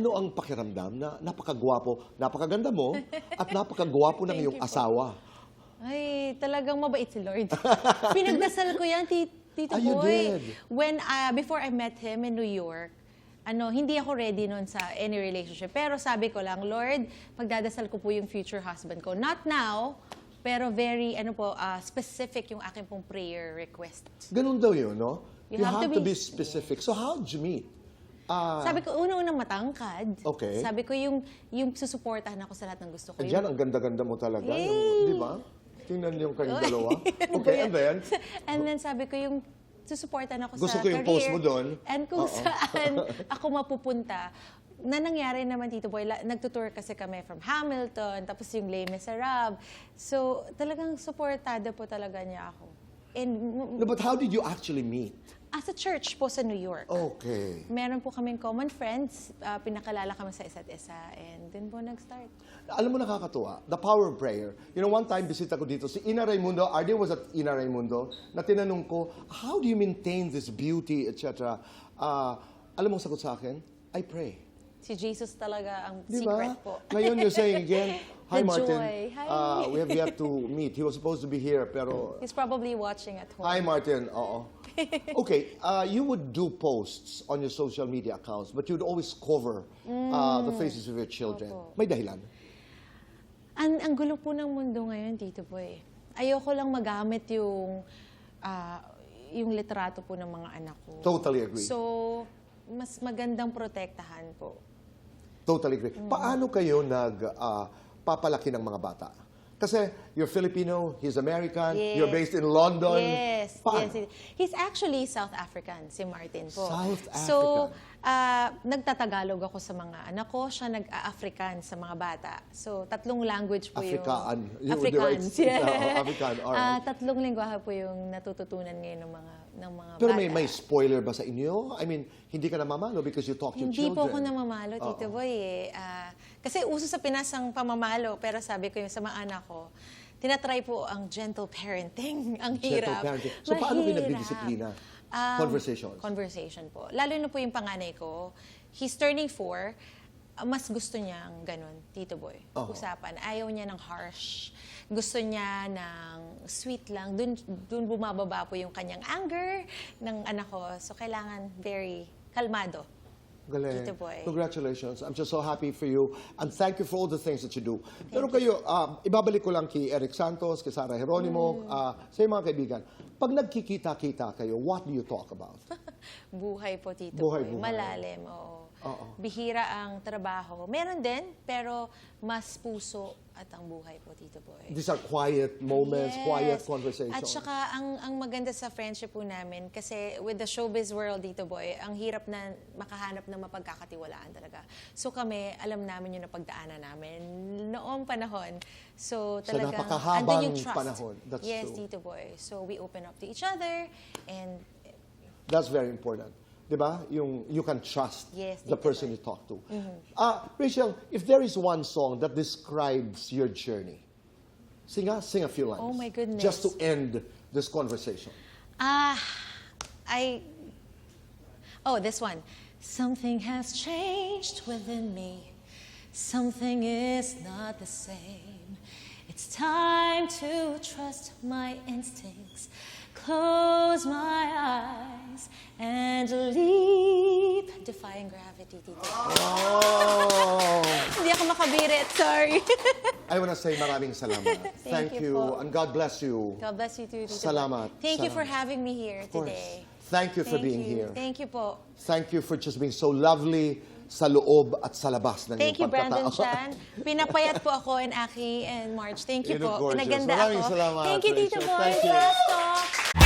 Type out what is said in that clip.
ano ang pakiramdam na napakagwapo, napakaganda mo, at napakagwapo ng iyong asawa? Ay, talagang mabait si Lord. Pinagdasal ko yan, ti- Tito Ah, you Boy. did? When, ah, before I met him in New York, ano, hindi ako ready noon sa any relationship. Pero sabi ko lang, Lord, pagdadasal ko po yung future husband ko. Not now, pero very, ano po, ah, specific yung aking pong prayer request. Ganun daw yun, no? You have to to be be- specific. So how did you meet? Ah, Sabi ko, una-unang matangkad. Okay. Sabi ko, yung, yung susuportahan ako sa lahat ng gusto ko. dyan, ang ganda-ganda mo talaga. Yung, di ba? Tingnan niyo yung kayong dalawa. Okay, and then? And then sabi ko yung susuportan ako Gusto sa ko yung career. post mo doon. And kung saan ako mapupunta. Na nangyari naman, Tito Boy, la- nagtutour kasi kami from Hamilton, tapos yung Les Miserables. So, talagang suportada po talaga niya ako. And No, but how did you actually meet? As a church po sa New York. Okay. Meron po kaming common friends, ah, pinakalala kami sa isa't isa, and dun po nag-start. Alam mo nakakatuwa, the power of prayer. You know, one time bisita ko dito, si Ina Raimundo, Arden was at Ina Raimundo, na tinanong ko, how do you maintain this beauty, etc. Ah, alam mo ang sagot sa akin? I pray. Si Jesus talaga ang Di secret ba? po. Ngayon you're saying again, Hi The Martin, joy. Hi. Ah, we have yet to meet. He was supposed to be here, pero He's probably watching at home. Hi, Martin. Oo. Okay, uh, you would do posts on your social media accounts, but you'd always cover uh, the faces of your children. Opo. May dahilan? Ang, ang gulo po ng mundo ngayon, Tito Boy. Ayoko lang magamit yung, ah, yung litrato po ng mga anak ko. Totally agree. So, mas magandang protektahan po. Totally agree. Paano kayo nag uh, papalaki ng mga bata? Kasi you're Filipino, he's American, you're Yes. based in London. Yes. Paano? yes. He's actually South African, si Martin po. South So, African. ah, nagtatagalog ako sa mga anak ko, siya nag-African sa mga bata. So, tatlong language po Afrikaan. yung... You would Afrikaans, right. yeah. Oo, Afrikaan, alright. Ah, tatlong lingwahe po yung natututunan ngayon ng mga, ng mga Pero bata. may, may spoiler ba sa inyo? I mean, hindi ka namamalo because you talk to Hindi children. po ako namamalo, Tito Oo. Boy. Eh. Ah, kasi uso sa Pinas ang pamamalo, pero sabi ko yung sa mga anak ko, tinatry po ang gentle parenting. ang Gentle hirap. parenting. So, paano kayo Mahirap. nagdidisiplina? Um, Conversations? Conversation po. Lalo na po yung panganay ko, he's turning four, mas gusto niyang ganun, Tito Boy. Oo. Usapan. Ayaw niya ng harsh. Gusto niya ng sweet lang. Dun, dun bumababa po yung kanyang anger ng anak ko. So, kailangan very kalmado. Galing. Tito Boy. Congratulations. I'm just so happy for you. And thank you for all the things that you do. Pero kayo, ah, ibabalik ko lang kay Eric Santos, kay Sarah Mm. Geronimo, ah, sa mga kaibigan. Pag nagkikita-kita kayo, what do you talk about? Buhay po, Tito Buhay, Boy. buhay. Malalim, oo. Oo. Bihira ang trabaho. Meron din, pero mas puso at ang buhay po, Tito Boy. These are quiet moments, Yes. quiet conversations. At saka, ang, ang maganda sa friendship po namin, kasi with the showbiz world, Tito Boy, ang hirap na makahanap ng mapagkakatiwalaan talaga. So kami, alam namin yung napagdaanan namin noong panahon. So Sa talagang, napakahabang andun yung trust. panahon. That's yes, true. Tito Boy. So we open up to each other and That's very important. Di ba? Yung you can trust Yes, the person you talk to. Ah, Rachel, if there is one song that describes your journey, sing a, sing a few lines. Oh, my goodness. Just to end this conversation. Ah, I. Oh, this one. Something has changed within me. Something is not the same. It's time to trust my instincts. Close my eyes Tito. Oh! Hindi ako makabirit, sorry. I want to say maraming salamat. Thank you po. and God bless you. God bless you too, Tito. Salamat. Thank you for Salamat. having me here Of course. today. Thank you for Thank being you. here. Thank you po. Thank you for just being so lovely sa loob at sa labas ng Thank you, iyong Brandon pagkatao. Chan. Pinapayat po ako and Aki and March. Thank you You look po. gorgeous. Pinaganda Maraming ako. salamat, Thank you, Tito Rachel. Boy. Thank you. Yes, po.